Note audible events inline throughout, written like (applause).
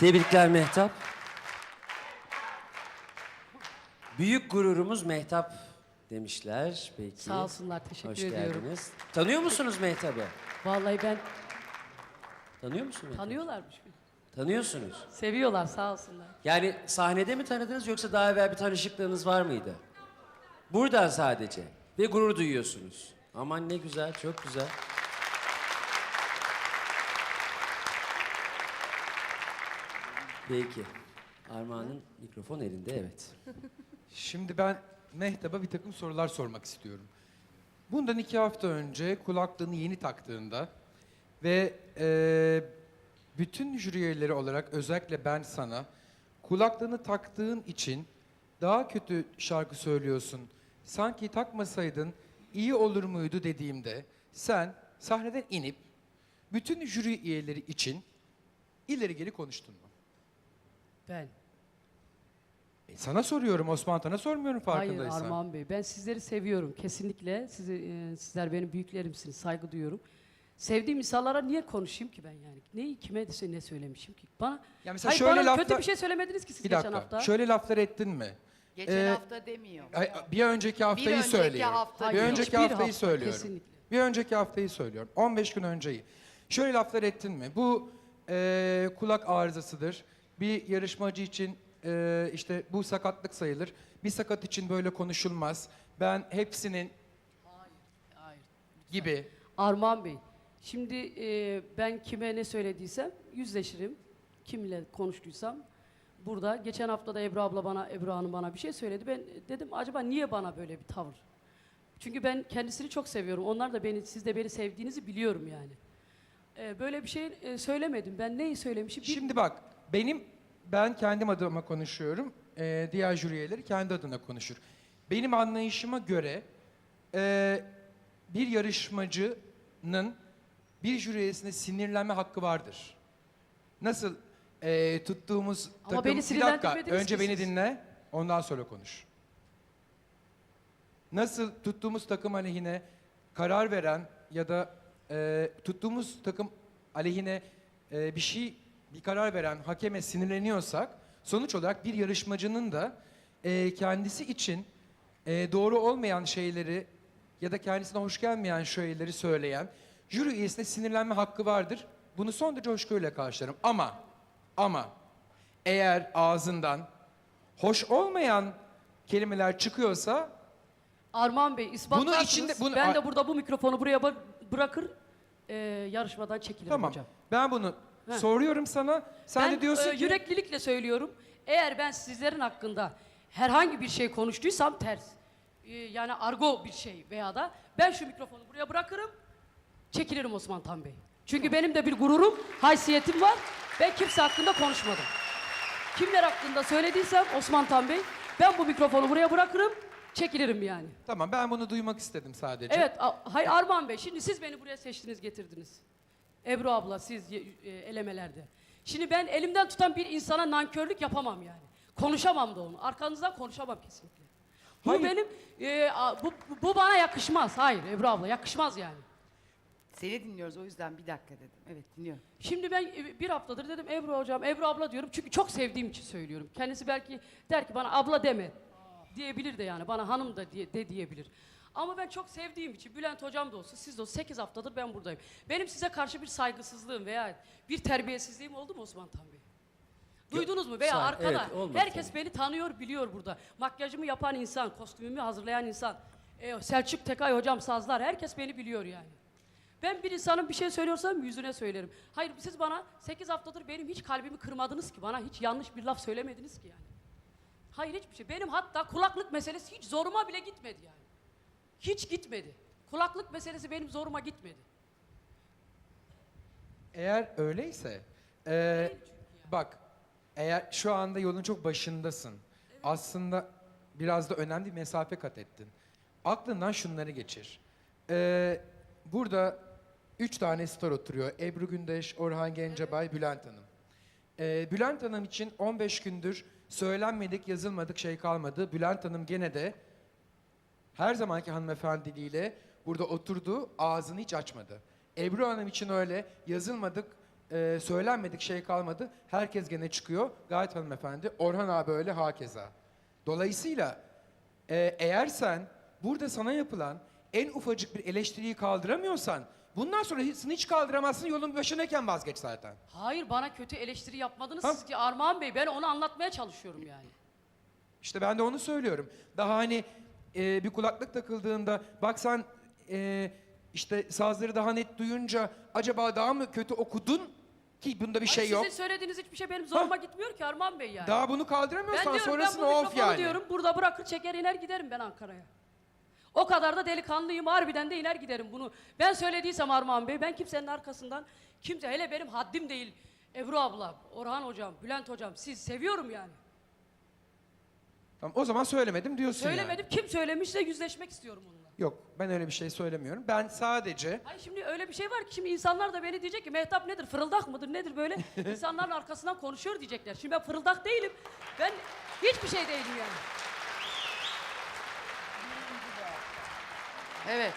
Tebrikler Mehtap. Büyük gururumuz Mehtap demişler. Peki. Sağ olsunlar, teşekkür Hoş ediyorum. geldiniz. Tanıyor musunuz Mehtap'ı? Vallahi ben Tanıyor musun Mehtap'ı? tanıyorlarmış beni. Tanıyorsunuz. Seviyorlar sağ olsunlar. Yani sahnede mi tanıdınız yoksa daha evvel bir tanışıklığınız var mıydı? Buradan sadece. Ve gurur duyuyorsunuz. Aman ne güzel, çok güzel. Peki. Armağan'ın mikrofon elinde, evet. (laughs) Şimdi ben Mehtap'a bir takım sorular sormak istiyorum. Bundan iki hafta önce kulaklığını yeni taktığında ve e, bütün jüri üyeleri olarak özellikle ben sana kulaklığını taktığın için daha kötü şarkı söylüyorsun. Sanki takmasaydın iyi olur muydu dediğimde sen sahneden inip bütün jüri üyeleri için ileri geri konuştun mu? Ben. E, sana soruyorum Osman Tan'a sormuyorum Hayır farkındaysan. Armağan Bey. Ben sizleri seviyorum. Kesinlikle. Sizi, e, sizler benim büyüklerimsiniz. Saygı duyuyorum. Sevdiğim insanlara niye konuşayım ki ben yani? Neyi kime de ne söylemişim ki? Bana, Ya mesela Hayır, şöyle bana lafla- kötü bir şey söylemediniz ki siz Bir geçen dakika. hafta. Şöyle laflar ettin mi? Geçen Ee, hafta demiyor. Ay, Bir önceki haftayı önceki söylüyorum. hafta bir diyor. önceki Hiçbir haftayı hafta, söylüyorum. kesinlikle. Bir önceki haftayı söylüyorum. 15 gün önceyi. Şöyle laflar ettin mi? Bu e, kulak arızasıdır. Bir yarışmacı için e, işte bu sakatlık sayılır. Bir sakat için böyle konuşulmaz. Ben hepsinin Hayır. gibi. Armağan Bey. Şimdi e, ben kime ne söylediysem yüzleşirim. Kimle konuştuysam burada. Geçen hafta da Ebru abla bana, Ebru Hanım bana bir şey söyledi. Ben dedim acaba niye bana böyle bir tavır? Çünkü ben kendisini çok seviyorum. Onlar da beni, siz de beni sevdiğinizi biliyorum yani. E, böyle bir şey e, söylemedim. Ben neyi söylemişim? Şimdi bak benim ben kendim adıma konuşuyorum. Ee, diğer jüri üyeleri kendi adına konuşur. Benim anlayışıma göre e, bir yarışmacının bir jüri üyesine sinirlenme hakkı vardır. Nasıl e, tuttuğumuz Ama takım... beni bir dakika sinirlendirmediniz önce ki beni siz. dinle ondan sonra konuş. Nasıl tuttuğumuz takım aleyhine karar veren ya da e, tuttuğumuz takım aleyhine e, bir şey bir karar veren hakeme sinirleniyorsak sonuç olarak bir yarışmacının da e, kendisi için e, doğru olmayan şeyleri ya da kendisine hoş gelmeyen şeyleri söyleyen jüri üyesine sinirlenme hakkı vardır. Bunu son derece hoşgörüyle karşılarım. Ama ama eğer ağzından hoş olmayan kelimeler çıkıyorsa Armağan Bey ispatlarsınız. içinde- bunu- ben de burada bu mikrofonu buraya bı- bırakır e, yarışmadan çekilirim tamam. hocam. Ben bunu. Soruyorum sana. Sen ben de diyorsun e, ki yüreklilikle söylüyorum. Eğer ben sizlerin hakkında herhangi bir şey konuştuysam ters. e, yani argo bir şey veya da ben şu mikrofonu buraya bırakırım. Çekilirim Osman Tan Bey. Çünkü benim de bir gururum, haysiyetim var. Ben kimse hakkında konuşmadım. Kimler hakkında söylediysem Osman Tan Bey, ben bu mikrofonu buraya bırakırım, çekilirim yani. tamam ben bunu duymak istedim sadece. Evet, a- hay Armağan Bey, şimdi siz beni buraya seçtiniz, getirdiniz. Ebru abla, siz e, elemelerde. Şimdi ben elimden tutan bir insana nankörlük yapamam yani. Konuşamam da onu. Arkanızdan konuşamam kesinlikle. Bu Hayır. benim, e, a- bu, bu bana yakışmaz. Hayır Ebru abla, yakışmaz yani. Seni dinliyoruz o yüzden bir dakika dedim. Evet dinliyorum. Şimdi ben e, bir haftadır dedim Ebru hocam, Ebru abla diyorum çünkü çok sevdiğim için söylüyorum. Kendisi belki der ki bana abla deme diyebilir de yani bana hanım da diye, de diyebilir. Ama ben çok sevdiğim için Bülent hocam da olsa siz de olsa 8 haftadır ben buradayım. Benim size karşı bir saygısızlığım veya bir terbiyesizliğim oldu mu Osman Tan Bey? Duydunuz mu? Veya Say- arkada evet, olmadı herkes tabii. beni tanıyor, biliyor burada. Makyajımı yapan insan, kostümümü hazırlayan insan, e, Selçuk Tekay hocam sazlar, herkes beni biliyor yani. Ben bir insanın bir şey söylüyorsam yüzüne söylerim. Hayır siz bana 8 haftadır benim hiç kalbimi kırmadınız ki. Bana hiç yanlış bir laf söylemediniz ki yani. Hayır hiçbir şey. Benim hatta kulaklık meselesi hiç zoruma bile gitmedi yani. Hiç gitmedi. Kulaklık meselesi benim zoruma gitmedi. Eğer öyleyse e, bak eğer şu anda yolun çok başındasın. Aslında biraz da önemli bir mesafe kat ettin. Aklından şunları geçir. E, burada üç tane star oturuyor. Ebru Gündeş, Orhan Gencebay, Bülent Hanım. E, Bülent Hanım için 15 gündür söylenmedik, yazılmadık şey kalmadı. Bülent Hanım gene de her zamanki hanımefendiliğiyle burada oturdu, ağzını hiç açmadı. Ebru Hanım için öyle yazılmadık, e, söylenmedik şey kalmadı. Herkes gene çıkıyor. Gayet hanımefendi. Orhan abi öyle hakeza. Dolayısıyla e, eğer sen burada sana yapılan en ufacık bir eleştiriyi kaldıramıyorsan bundan sonrasını hiç kaldıramazsın yolun başındayken vazgeç zaten. Hayır bana kötü eleştiri yapmadınız Ha? siz ki Armağan Bey. Ben onu anlatmaya çalışıyorum yani. İşte ben de onu söylüyorum. Daha hani e, bir kulaklık takıldığında bak sen e, işte sazları daha net duyunca acaba daha mı kötü okudun ki bunda bir Hayır, şey yok. Sizin söylediğiniz hiçbir şey benim zoruma gitmiyor ki Armağan Bey yani. Daha bunu ben kaldıramıyorsan diyorum ben sonrasını bu of mikrofonu yani. diyorum burada bırakır çeker iner giderim ben Ankara'ya. O kadar da delikanlıyım harbiden de iner giderim bunu. Ben söylediysem Armağan Bey ben kimsenin arkasından kimse hele benim haddim değil. Ebru abla, Orhan hocam, Bülent hocam siz seviyorum yani. Tamam, o zaman söylemedim diyorsun yani. Söylemedim kim söylemişse yüzleşmek istiyorum onunla. Yok ben öyle bir şey söylemiyorum. Ben sadece Hayır şimdi öyle bir şey var ki şimdi insanlar da beni diyecek ki Mehtap nedir fırıldak mıdır nedir böyle (laughs) insanların arkasından konuşuyor diyecekler. Şimdi ben fırıldak değilim. Ben hiçbir şey değilim yani. Evet.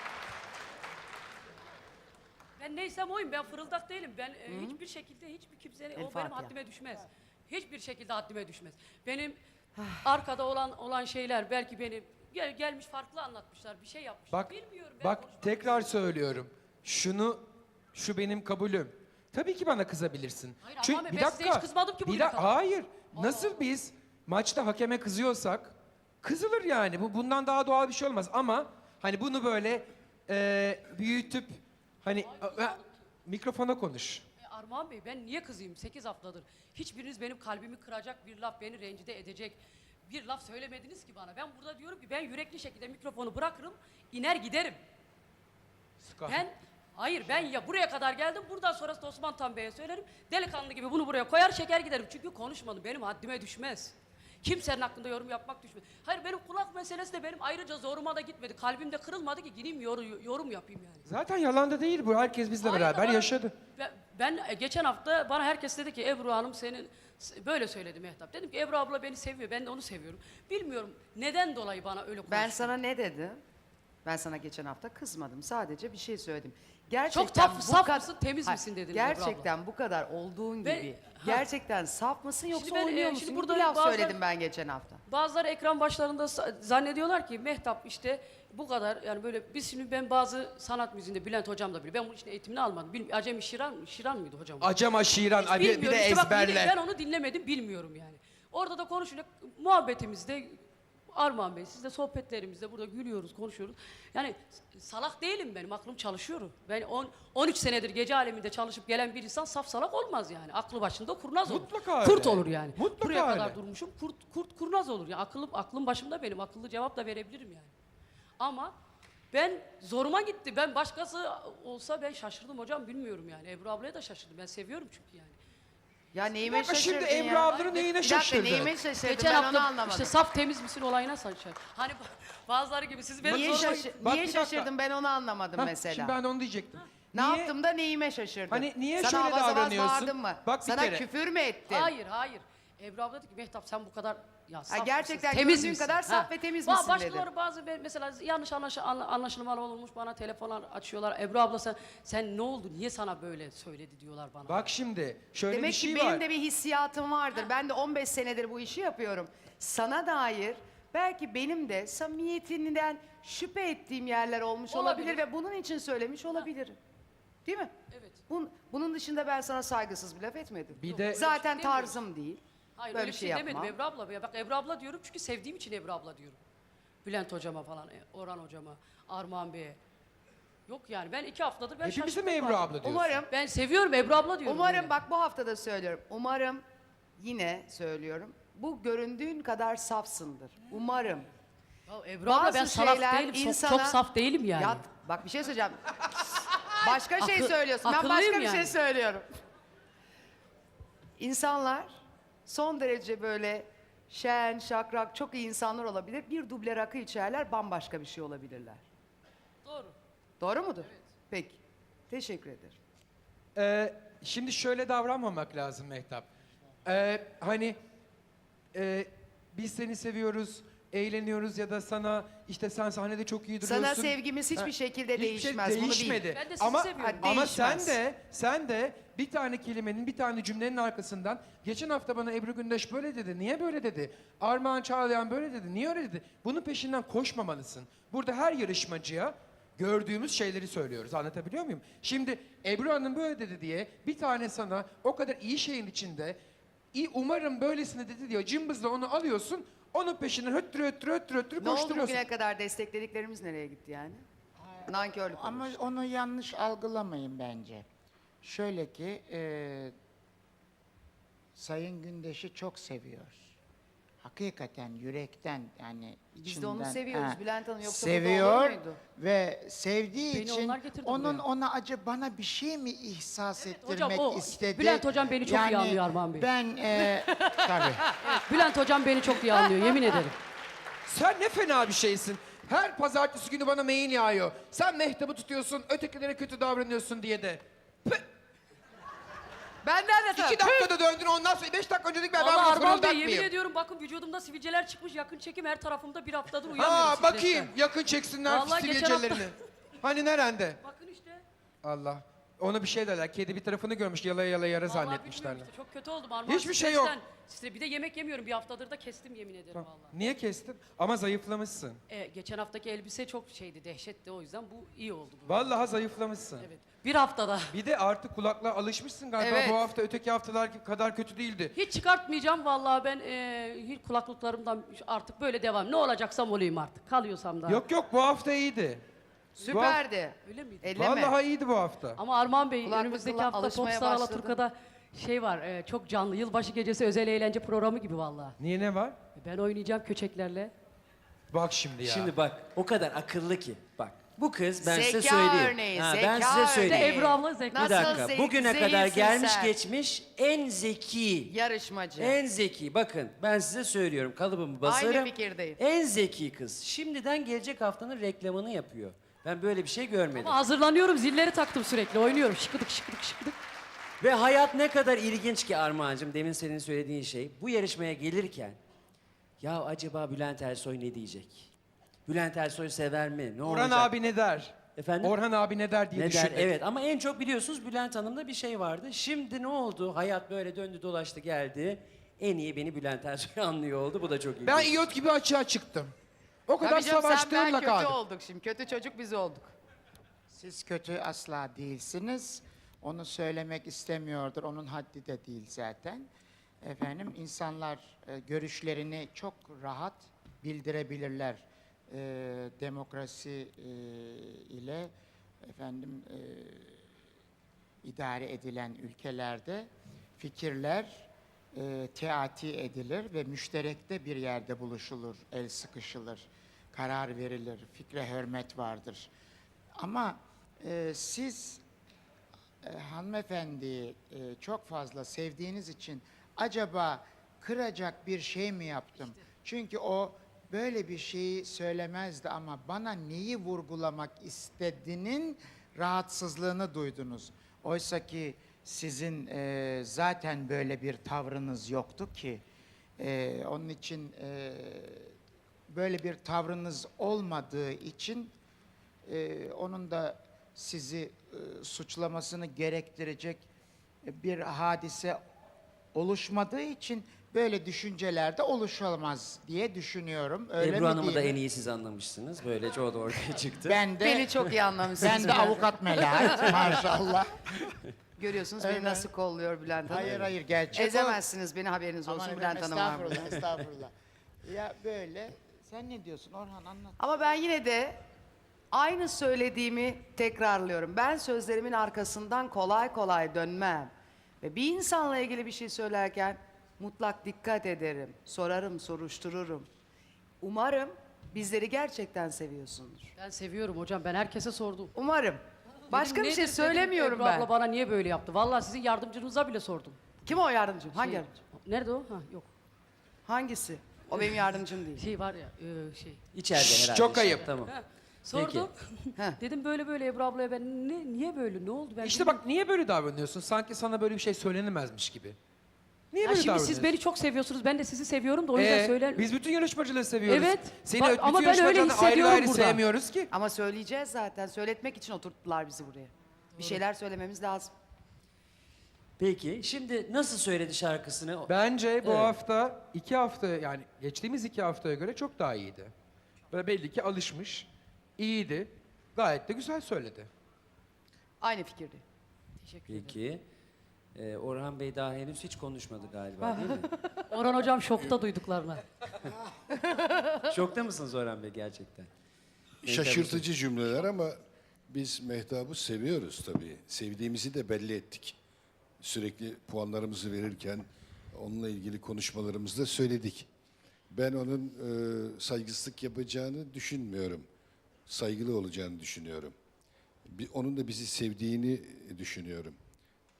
Ben neysem oyum. Ben fırıldak değilim. Ben e, hiçbir şekilde hiçbir kimsenin o benim Fatiha. haddime düşmez. Hiçbir şekilde haddime düşmez. Benim arkada olan olan şeyler belki benim gel, gelmiş farklı anlatmışlar. Bir şey yapmışlar. bak Bilmiyorum. Ben bak tekrar söylüyorum. Şunu şu benim kabulüm. Tabii ki bana kızabilirsin. Hayır, Armağan Bey, bir ben size hiç kızmadım ki bir bugüne dak- kadar. Hayır. Nasıl biz maçta hakeme kızıyorsak kızılır yani. Bu bundan daha doğal bir şey olmaz ama hani bunu böyle e, büyütüp hani e, e, mikrofona konuş. Armağan Bey ben niye kızayım 8 haftadır? Hiçbiriniz benim kalbimi kıracak bir laf, beni rencide edecek bir laf söylemediniz ki bana. Ben burada diyorum ki ben yürekli şekilde mikrofonu bırakırım, iner giderim. Sıkar. Ben hayır ben ya buraya kadar geldim. Buradan sonrası da Osman Tan Bey'e söylerim. Delikanlı gibi bunu buraya koyar çeker giderim. Çünkü konuşmadım. Benim haddime düşmez. Kimsenin hakkında yorum yapmak düşmez. Hayır benim kulak meselesi de benim ayrıca zoruma da gitmedi. Kalbimde kırılmadı ki gideyim yor- yorum yapayım yani. Zaten yalan da değil bu. Herkes bizle Hayır, beraber bana- yaşadı. Ben, ben e, geçen hafta bana herkes dedi ki Ebru Hanım senin böyle söyledi Mehtap. Dedim ki Ebru abla beni seviyor. Ben de onu seviyorum. Bilmiyorum neden dolayı bana öyle konuştu. Ben sana ne dedim? Ben sana geçen hafta kızmadım. Sadece bir şey söyledim. Gerçekten Çok taf- bu saf kad- mısın, temiz Hayır, misin Ebru abla. Gerçekten bu kadar olduğun Ben- gibi. Ha. Gerçekten saf mısın yoksa Şimdi ben, oynuyor e, musun? şimdi Burada bir laf bazıları- söyledim ben geçen hafta. Bazıları ekran başlarında sa- zannediyorlar ki Mehtap işte bu kadar yani böyle biz şimdi ben bazı sanat müziğinde Bülent hocam da biliyor. Ben bunun için eğitimini almadım. Bilmiyorum, Acemi Şiran, Şiran mıydı hocam? Acama şiiran Hiç abi bir bilmiyorum. de İşte bak, ezberle. ben onu dinlemedim bilmiyorum yani. Orada da konuşunca muhabbetimizde Armağan Bey sizle sohbetlerimizde burada gülüyoruz, konuşuyoruz. Yani salak değilim benim, aklım çalışıyor. Ben on, 13 senedir gece aleminde çalışıp gelen bir insan saf salak olmaz yani. Aklı başında kurnaz olur. Mutlaka Kurt öyle. olur yani. Mutlaka Buraya kadar öyle. durmuşum, kurt, kurt kurnaz olur. Yani aklım, aklım başımda benim, akıllı cevap da verebilirim yani. Ama ben zoruma gitti. Ben başkası olsa ben şaşırdım hocam bilmiyorum yani. Ebru ablaya da şaşırdım. Ben seviyorum çünkü yani. Ya neyime dakika, şimdi şaşırdın ya? ablanın neyine Bir dakika, şaşırdın? neyime şaşırdın Geçen ben onu hafta anlamadım. işte saf temiz misin olayına saçar. Hani ba- (laughs) bazıları gibi siz benim niye zoruma- şaşı- Bak niye bir dakika. şaşırdın ben onu anlamadım Hah, mesela. Şimdi ben onu diyecektim. Ne Niye- yaptım da neyime şaşırdın? Hani niye Sana şöyle avaz avaz davranıyorsun? bağırdın mı? Bak bir Sana kere. küfür mü ettim? Hayır hayır. Ebru abla dedi ki Mehtap sen bu kadar ya saf gerçekten mısın, temiz gördüğün misin? kadar saf ve temiz misin Başkaları dedi. bazı be- mesela yanlış anlaş, anla- anlaşılmalar olmuş bana telefonlar açıyorlar. Ebru abla sen, sen ne oldu niye sana böyle söyledi diyorlar bana. Bak şimdi şöyle Demek bir şey ki benim var. de bir hissiyatım vardır. Ben de 15 senedir bu işi yapıyorum. Sana dair belki benim de samimiyetinden şüphe ettiğim yerler olmuş olabilir, Olabilir. ve bunun için söylemiş olabilirim. Değil mi? Evet. Bun, bunun dışında ben sana saygısız bir laf etmedim. Bir de Zaten tarzım değil. Hayır Böyle öyle bir şey şey, demedim yapmam. Ebru abla. Ya bak Ebru abla diyorum çünkü sevdiğim için Ebru abla diyorum. Bülent hocama falan, e, Orhan hocama, Armağan Bey'e. Yok yani ben iki haftadır ben hepimize mi şaşırdım Ebru abla diyorsun? Umarım Ben seviyorum Ebru abla diyorum. Umarım yani. bak bu hafta da söylüyorum. Umarım yine söylüyorum. Bu göründüğün kadar safsındır. Umarım. Ya Ebru abla ben salak değilim. Çok, insana- çok saf değilim yani. Ya, bak bir şey söyleyeceğim. (laughs) Başka şey söylüyorsun. Ben başka akıllıyım bir şey yani. söylüyorum. İnsanlar son derece böyle şen, şakrak, çok iyi insanlar olabilir. Bir duble rakı içerler, bambaşka bir şey olabilirler. Doğru. Doğru mudur? Peki. Teşekkür ederim. Ee, şimdi şöyle davranmamak lazım Mehtap. Ee, hani e, biz seni seviyoruz, eğleniyoruz ya da sana işte sen sahnede çok iyi duruyorsun. Sana sevgimiz hiçbir Ha, şekilde hiçbir şey değişmez. Bunu bil. değişmedi. Ben de sizi ama seviyorum. ama sen de sen de bir tane kelimenin, bir tane cümlenin arkasından geçen hafta bana Ebru Gündeş böyle dedi, niye böyle dedi? Armağan Çağlayan böyle dedi, niye öyle dedi? Bunun peşinden koşmamalısın. Burada her yarışmacıya gördüğümüz şeyleri söylüyoruz. Anlatabiliyor muyum? Şimdi Ebru Hanım böyle dedi diye bir tane sana o kadar iyi şeyin içinde iyi umarım böylesine dedi diyor. Cımbızla onu alıyorsun. Onun peşinden höttürü höttürü höttürü höttürü Ne oldu koşturuyorsun. bugüne kadar desteklediklerimiz nereye gitti yani? Nankörlük Ama olmuş. onu yanlış algılamayın bence. Şöyle ki e, Sayın Gündeş'i çok seviyor. Hakikaten yürekten yani Biz de onu seviyoruz. ha, Bülent Hanım yoksa burada seviyor muydu? ve sevdiği Beni için onlar getirdi onun buraya. ona acaba bana bir şey mi ihsas ettirmek hocam, o- istedi? Bülent hocam beni çok iyi anlıyor Armağan Bey. Ben e, (laughs) tabii. Bülent hocam beni çok iyi anlıyor yemin ederim. Sen ne fena bir şeysin. Her pazartesi günü bana mail yağıyor. Sen mehtabı tutuyorsun, ötekilere kötü davranıyorsun diye de. Püh! Benden de sana. İki dakikada döndün ondan sonra beş dakika önce dedik ben Ama bunu Armağan Bey fırıldatmayayım. yemin ediyorum bakın vücudumda sivilceler çıkmış yakın çekim her tarafımda bir haftadır uyuyamıyorum Ha stresten. bakayım yakın çeksinler Vallahi geçen sivilcelerini. (laughs) Hani nerede? Bakın işte. Allah. Ona bir şey derler. Kedi bir tarafını görmüş yalaya yalaya yara Vallahi zannetmişler. bilmiyorum işte, çok kötü oldum Armağan. Hiçbir şey yok. stresten. Bir de yemek yemiyorum bir haftadır da kestim yemin ederim vallahi. Niye kestin? Ama zayıflamışsın. E, geçen haftaki elbise çok şeydi dehşetti o yüzden bu iyi oldu. Bu. Vallahi zayıflamışsın. Evet. Bir haftada. Bir de artık kulaklığa alışmışsın galiba. Evet. Bu hafta öteki haftalar kadar kötü değildi. Hiç çıkartmayacağım vallahi ben e, hiç kulaklıklarımdan artık böyle devam. Ne olacaksam olayım artık. Kalıyorsam da. Yok yok bu hafta iyiydi. Süperdi. Öyle miydi? Elleme. Vallahi iyiydi bu hafta. Ama Armağan Bey Kulaklıkla önümüzdeki hafta alışmaya Popstar. Alaturka'da şey var e, çok canlı yılbaşı gecesi özel eğlence programı gibi vallahi. Niye ne var? Ben oynayacağım köçeklerle. Bak şimdi ya. Şimdi bak o kadar akıllı ki. Bu kız ben size Zeka söyleyeyim. örneği, Ha, zeka ben size de söyleyeyim. Ebru abla zevkli. Bir Nasıl dakika. zehir- Bugüne kadar zehirsin gelmiş sen? geçmiş en zeki, Yarışmacı. en zeki. Bakın ben size söylüyorum kalıbımı basarım. Aynı fikirdeyim. En zeki kız. Şimdiden gelecek haftanın reklamını yapıyor. Ben böyle bir şey görmedim. Ama hazırlanıyorum zilleri taktım sürekli oynuyorum şıkıdık şıkıdık şıkıdık. Ve hayat ne kadar ilginç ki Armağan'cığım demin senin söylediğin şey. Bu yarışmaya gelirken ya acaba Bülent Ersoy ne diyecek? Bülent Ersoy sever mi? Ne Orhan olacak? abi ne der? Efendim? Orhan abi ne der diye ne der? Evet ama en çok biliyorsunuz Bülent Hanım'da bir şey vardı. Şimdi ne oldu? Hayat böyle döndü dolaştı geldi. En iyi beni Bülent Ersoy (laughs) anlıyor oldu. Bu da çok ilginç. Ben iot gibi açığa çıktım. O kadar Tabii canım sen ben savaştığımla kötü kaldım. olduk şimdi. Kötü çocuk biz olduk. Siz kötü asla değilsiniz. Onu söylemek istemiyordur. Onun haddi de değil zaten. Efendim insanlar e, görüşlerini çok rahat bildirebilirler. E, demokrasi e, ile efendim e, idare edilen ülkelerde fikirler e, teati edilir ve müşterekte bir yerde buluşulur, el sıkışılır, karar verilir, fikre hürmet vardır. Ama e, siz e, hanımefendiyi e, çok fazla sevdiğiniz için acaba kıracak bir şey mi yaptım? Çünkü o böyle bir şeyi söylemezdi ama bana neyi vurgulamak istediğinin rahatsızlığını duydunuz. Oysa ki sizin e, zaten böyle bir tavrınız yoktu ki. E, onun için e, böyle bir tavrınız olmadığı için e, onun da sizi e, suçlamasını gerektirecek bir hadise oluşmadığı için böyle düşünceler de oluşamaz diye düşünüyorum. Öyle Ebru mi Hanım'ı da değil en mi? iyi siz anlamışsınız. Böylece o da ortaya (laughs) çıktı. Ben de Beni çok iyi anlamışsınız. ben de avukat Melahat (laughs) maşallah. Görüyorsunuz beni nasıl kolluyor Bülent Hanım. Hayır hayır gerçek o. Ezemezsiniz beni haberiniz olsun Aman Bülent efendim, Hanım abi. Estağfurullah (laughs) estağfurullah. ya böyle sen ne diyorsun Orhan anlat. Ama ben yine de aynı söylediğimi tekrarlıyorum. Ben sözlerimin arkasından kolay kolay dönmem. Ve bir insanla ilgili bir şey söylerken mutlak dikkat ederim. Sorarım, soruştururum. Umarım bizleri gerçekten seviyorsundur. Ben seviyorum hocam ben herkese sordum. Umarım. Başka Dedim, bir şey "Nedir?" dedim, söylemiyorum Ebru ben. abla bana niye böyle yaptı? Vallahi sizin yardımcınıza bile sordum. Kim o yardımcım? Hangi Şey- yardımcım? Nerede o? Ha yok. Hangisi? O benim yardımcım değil. Şey var ya e, şey. İçeride Şşş, herhalde. çok ayıp. Tamam. Ha, Sordum. Heh. (laughs) Dedim böyle böyle Ebru ablaya ben ne, niye böyle ne oldu ben İşte bilmiyorum. bak niye böyle davranıyorsun? Sanki sana böyle bir şey söylenemezmiş gibi. Niye Ya böyle şimdi davranıyorsun? siz beni çok seviyorsunuz ben de sizi seviyorum da o yüzden Ee, söyler. Biz bütün yarışmacıları seviyoruz. Evet. Seni Bak, bütün ama ben öyle yarışmacılardan ayrı hissediyorum ayrı burada. sevmiyoruz ki. Ama söyleyeceğiz zaten. Söyletmek için oturttular bizi buraya. Bir şeyler söylememiz lazım. Peki şimdi nasıl söyledi şarkısını? Bence bu Evet. hafta iki hafta yani geçtiğimiz iki haftaya göre çok daha iyiydi. Ve belli ki alışmış. iyiydi. Gayet de güzel söyledi. Aynı fikirde. Teşekkür ederim. Peki. Ee, Orhan Bey daha henüz hiç konuşmadı galiba değil mi? (laughs) Orhan hocam şokta duyduklarına. (laughs) Şokta mısınız Orhan Bey gerçekten? Şaşırtıcı cümleler ama biz Mehtap'ı seviyoruz tabii. Sevdiğimizi de belli ettik. Sürekli puanlarımızı verirken onunla ilgili konuşmalarımızda söyledik. Ben onun e, saygısızlık yapacağını düşünmüyorum. Saygılı olacağını düşünüyorum. Bir, onun da bizi sevdiğini düşünüyorum.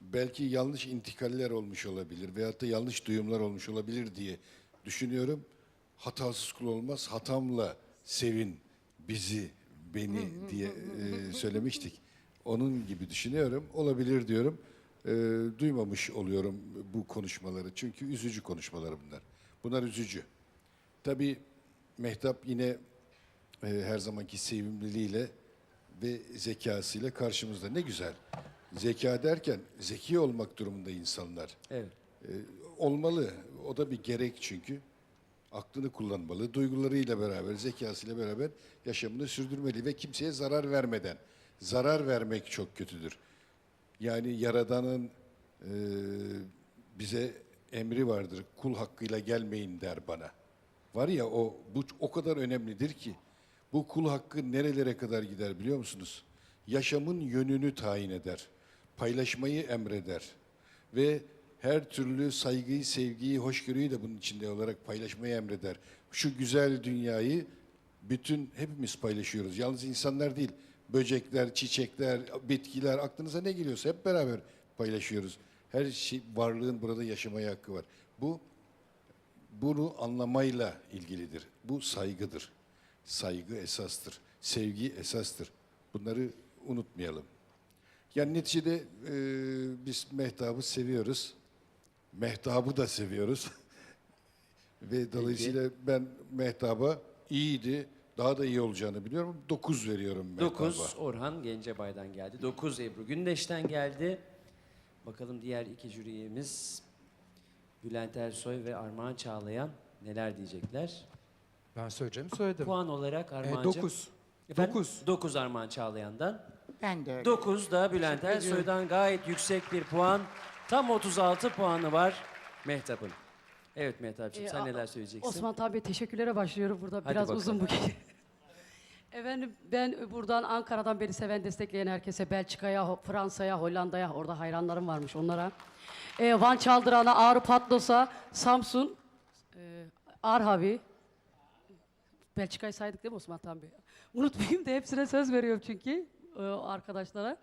Belki yanlış intikaller olmuş olabilir veyahut da yanlış duyumlar olmuş olabilir diye düşünüyorum. Hatasız kul olmaz, hatamla sevin bizi, beni diye e, söylemiştik. Onun gibi düşünüyorum. Olabilir diyorum. E, duymamış oluyorum bu konuşmaları. Çünkü üzücü konuşmalar bunlar. Bunlar üzücü. Tabii Mehtap yine e, her zamanki sevimliliğiyle ve zekasıyla karşımızda. Ne güzel. Zeka derken zeki olmak durumunda insanlar. Evet. E, olmalı. O da bir gerek çünkü. Aklını kullanmalı. Duygularıyla beraber, zekasıyla beraber yaşamını sürdürmeli ve kimseye zarar vermeden. Zarar vermek çok kötüdür. Yani Yaradan'ın e, bize emri vardır. Kul hakkıyla gelmeyin der bana. Var ya o bu o kadar önemlidir ki bu kul hakkı nerelere kadar gider biliyor musunuz? Yaşamın yönünü tayin eder. Paylaşmayı emreder. Ve her türlü saygıyı, sevgiyi, hoşgörüyü de bunun içinde olarak paylaşmayı emreder. Şu güzel dünyayı bütün hepimiz paylaşıyoruz. Yalnız insanlar değil, böcekler, çiçekler, bitkiler, aklınıza ne geliyorsa hep beraber paylaşıyoruz. Her şey, varlığın burada yaşamaya hakkı var. Bu bunu anlamayla ilgilidir. Bu saygıdır. Saygı esastır. Sevgi esastır. Bunları unutmayalım. Yani neticede e, biz Mehtap'ı seviyoruz. Mehtap'ı da seviyoruz. (laughs) Ve dolayısıyla ben Mehtap'a iyiydi, daha da iyi olacağını biliyorum. 9 veriyorum Mehtap'a. 9 Orhan Gencebay'dan geldi. 9 Ebru Gündeş'ten geldi. Bakalım diğer iki jüri üyemiz Bülent Ersoy ve Armağan Çağlayan neler diyecekler? Ben söyleyeceğimi söyledim. Puan olarak Ee, Armağan'cığım. 9. Efendim? 9. 9 Armağan Çağlayan'dan. Ben de öyle. 9 da Bülent Ersoy'dan gayet yüksek bir puan. Tam 36 puanı var Mehtap'ın. Evet Mehtap'cığım Ee, sen a- neler söyleyeceksin? Osman Tabi teşekkürlere başlıyorum burada. Hadi Biraz bakalım. uzun bu gece. (laughs) Efendim ben buradan Ankara'dan beni seven destekleyen herkese Belçika'ya, Ho- Fransa'ya, Hollanda'ya orada hayranlarım varmış onlara. Ee, Van Çaldıran'a, Ağrı Patlos'a, Samsun, e, Arhavi. Belçika'yı saydık değil mi Osman Tan Bey? Unutmayayım da hepsine söz veriyorum çünkü e, arkadaşlara.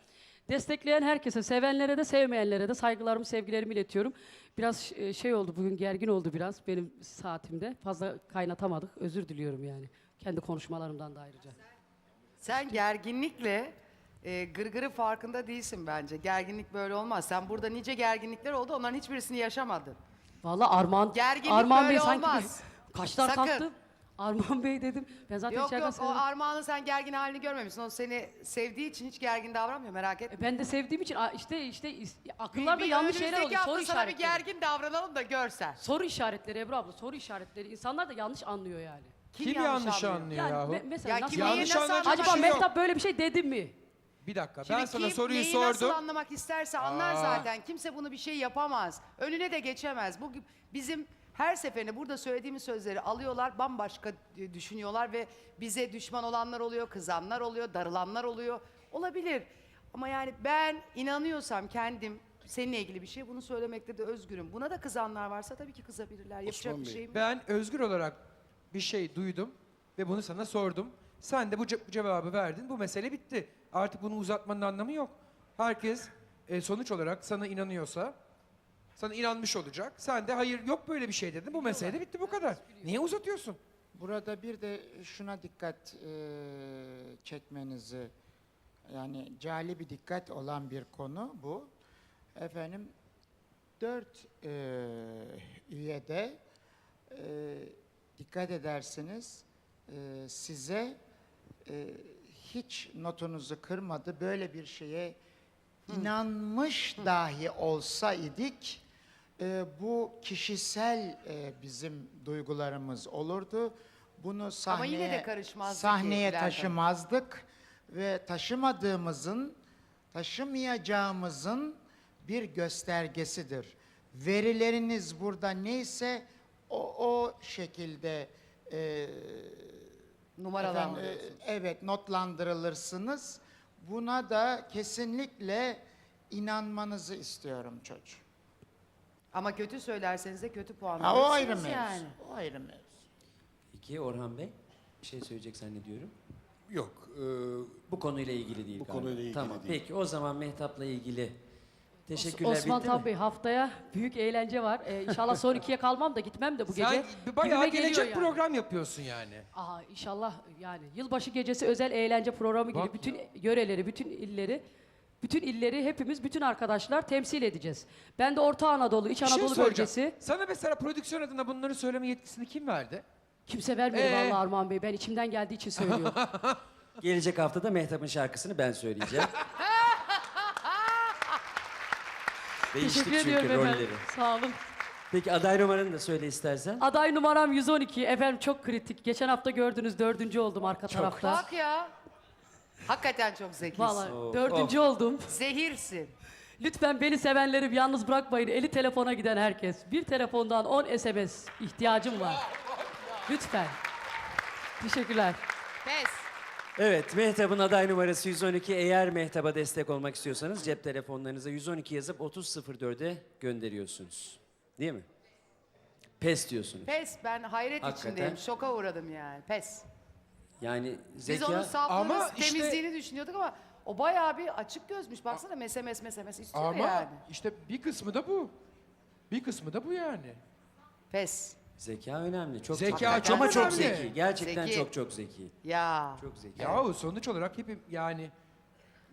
Destekleyen herkese, sevenlere de sevmeyenlere de saygılarımı, sevgilerimi iletiyorum. Biraz e, şey oldu bugün, gergin oldu biraz benim saatimde. Fazla kaynatamadık, özür diliyorum yani. Kendi konuşmalarımdan da ayrıca. Sen gerginlikle e, gırgırı farkında değilsin bence. Gerginlik böyle olmaz. Sen burada nice gerginlikler oldu onların hiçbirisini yaşamadın. Vallahi Armağan, Gerginlik Armağan böyle Bey sanki olmaz. bir- kaşlar Sakın. kalktı. Armağan Bey dedim. Ben zaten yok içeriden yok o. Armağan'ın sen gergin halini görmemişsin. O seni sevdiği için hiç gergin davranmıyor merak etme. E, Ben de sevdiğim için a, işte işte is- akıllarda bir yanlış şeyler önümüzdeki oluyor. Soru hafta sana bir işaretleri. gergin davranalım da görsen. Soru işaretleri Ebru abla, soru işaretleri. İnsanlar da yanlış anlıyor yani. Kim, yanlış anlıyor, Yani yahu? me- mesela Ya nasıl kim Yanlış nasıl anlayacak anlamak bir Acaba şey yok. Mehtap böyle bir şey dedi mi? Bir dakika Şimdi ben sana kim soruyu neyi sordum. nasıl anlamak isterse anlar Aa. zaten. Kimse bunu bir şey yapamaz. Önüne de geçemez. Bu bizim her seferinde burada söylediğimiz sözleri alıyorlar, bambaşka düşünüyorlar ve bize düşman olanlar oluyor, kızanlar oluyor, darılanlar oluyor. Olabilir. Ama yani ben inanıyorsam kendim seninle ilgili bir şey bunu söylemekte de özgürüm. Buna da kızanlar varsa tabii ki kızabilirler. Yapacak Osman bir Bey. şeyim yok. Ben özgür olarak bir şey duydum ve bunu sana sordum. Sen de bu ce- cevabı verdin. Bu mesele bitti. Artık bunu uzatmanın anlamı yok. Herkes e, sonuç olarak sana inanıyorsa sana inanmış olacak. Sen de hayır yok böyle bir şey dedin. Bu mesele de bitti bu kadar. Niye uzatıyorsun? Burada bir de şuna dikkat e, çekmenizi yani cali bir dikkat olan bir konu bu. Efendim dört e, üyede e, dikkat edersiniz e, size e, hiç notunuzu kırmadı böyle bir şeye inanmış dahi olsaydık e, bu kişisel e, bizim duygularımız olurdu. Bunu sahneye, yine de karışmazdı ki sahneye Bülent Hanım. taşımazdık ve taşımadığımızın, taşımayacağımızın bir göstergesidir. Verileriniz burada neyse o, o şekilde e. Efendim, e, evet notlandırılırsınız. Buna da kesinlikle inanmanızı istiyorum çocuğum. Ama kötü söylerseniz de kötü puan Ha, o ayrı alırsınız mevzu. yani. O ayrı mevzu. Peki Orhan Bey bir şey söyleyecek zannediyorum. Yok. e, Bu konuyla ilgili değil Bu galiba. konuyla ilgili tamam. değil. Peki o zaman Mehtap'la ilgili teşekkürler Osman bitti Tan mi? Bey haftaya büyük eğlence var. Ee, inşallah son ikiye kalmam da gitmem de bu gece. Sen bayağı Gibime geliyor gelecek yani. program yapıyorsun yani. Aha inşallah yani yılbaşı gecesi özel eğlence programı gibi Bak bütün yöreleri, bütün illeri, bütün illeri hepimiz, bütün arkadaşlar temsil edeceğiz. Ben de Orta Anadolu, İç şey Anadolu soracağım. bölgesi. Sana mesela prodüksiyon adına bunları söyleme yetkisini kim verdi? Kimse vermedi Ee? vallahi Armağan Bey. Ben içimden geldiği için söylüyorum. (laughs) Gelecek hafta da Mehtap'ın şarkısını ben söyleyeceğim. (laughs) Değiştik Teşekkür çünkü ediyorum rolleri. efendim. Sağ olun. Peki aday numaranı da söyle istersen. Aday numaram 112. Efendim çok kritik. Geçen hafta gördünüz dördüncü oldum arka tarafta. Bak ya. Hakikaten çok zekisin. Vallahi Oh, dördüncü oldum. Zehirsin. Lütfen beni sevenleri yalnız bırakmayın. Eli telefona giden herkes. Bir telefondan 10 SMS ihtiyacım var. Lütfen. Teşekkürler. Pes. Evet, Mehtap'ın aday numarası 112. Eğer Mehtap'a destek olmak istiyorsanız cep telefonlarınıza 112 yazıp 3004'e gönderiyorsunuz. Değil mi? Pes diyorsunuz. Pes. Ben hayret Hakikaten. içindeyim. Şoka uğradım yani. Pes. Yani Biz zeka... onun saflığını, Ama işte- temizliğini düşünüyorduk ama o bayağı bir açık gözmüş. Baksana mesemes mesemes istiyor Ama yani. işte bir kısmı da bu. Bir kısmı da bu yani. Pes. Zeka önemli. Çok Zeka çok, çok ama çok önemli. zeki. Gerçekten Zeki. çok çok zeki. Ya. Çok zeki. Yahu sonuç olarak hep yani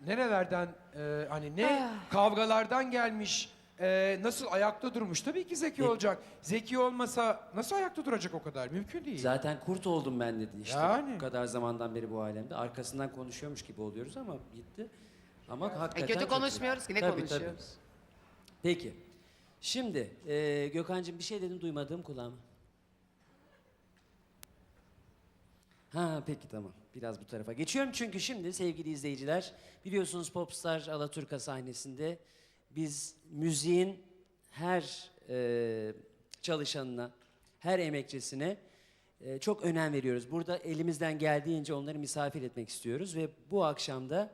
nerelerden e, hani ne Ah. kavgalardan gelmiş e, nasıl ayakta durmuş tabii ki zeki olacak. Zeki olmasa nasıl ayakta duracak o kadar mümkün değil. Zaten kurt oldum ben dedi işte. Yani. Bu kadar zamandan beri bu alemde. Arkasından konuşuyormuş gibi oluyoruz ama gitti. Ama hakikaten E kötü çok konuşmuyoruz zeki. ki ne Tabii, tabii. konuşuyoruz? Peki. Şimdi e, Gökhan'cığım bir şey dedim duymadığım kulağıma. Ha peki tamam. Biraz bu tarafa geçiyorum çünkü şimdi sevgili izleyiciler biliyorsunuz Popstar Alaturka sahnesinde biz müziğin her e, çalışanına, her emekçisine e, çok önem veriyoruz. Burada elimizden geldiğince onları misafir etmek istiyoruz ve bu akşam da